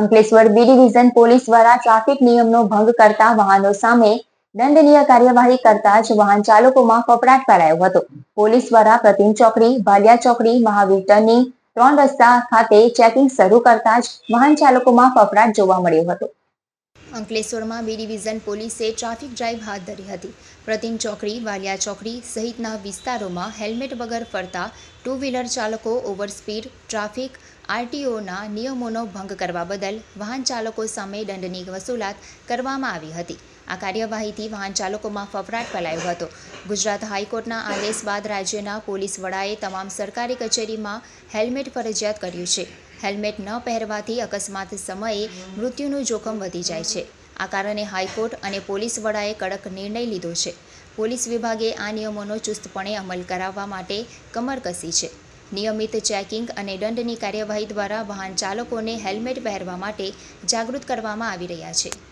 Ankleshwar B division police દ્વારા traffic નિયમનો ભંગ કરતા વાહનો સામે દંડનીય કાર્યવાહી કરતા જ વાહન ચાલકોમાં ફફડાટ ફેલાયો હતો. પોલીસ દ્વારા પ્રતિમ ચોકડી, ભાલિયા ચોકડી મહાવીર ટર્નિંગ ત્રણ રસ્તા ખાતે ચેકિંગ શરૂ કરતા જ વાહન ચાલકોમાં ફફડાટ જોવા મળ્યો હતો. અંકલેશ્વરમાં બી ડિવિઝન પોલીસે ટ્રાફિક ડ્રાઈવ હાથ ધરી હતી. પ્રતિમ ચોકડી, વાલિયા ચોકડી સહિતના વિસ્તારોમાં હેલ્મેટ વગર ફરતા ટુ વ્હીલર ચાલકો ઓવરસ્પીડ ટ્રાફિક, આરટીઓના નિયમોનો ભંગ કરવા બદલ વાહન ચાલકો સામે દંડની વસૂલાત કરવામાં આવી હતી. આ કાર્યવાહીથી વાહન ચાલકોમાં ફફડાટ ફેલાયો હતો. ગુજરાત હાઈકોર્ટના આદેશ બાદ રાજ્યના પોલીસ વડાએ તમામ સરકારી કચેરીમાં હેલ્મેટ ફરજિયાત કર્યું છે. હેલ્મેટ ન પહેરવાથી અકસ્માત સમયે મૃત્યુનું જોખમ વધી જાય છે. આ કારણે હાઈકોર્ટ અને પોલીસ વડાએ કડક નિર્ણય લીધો છે. પોલીસ વિભાગે આ નિયમોનો ચુસ્તપણે અમલ કરાવવા માટે કમર કસી છે. નિયમિત ચેકિંગ અને દંડની કાર્યવાહી દ્વારા વાહન ચાલકોને હેલ્મેટ પહેરવા માટે જાગૃત કરવામાં આવી રહ્યા છે.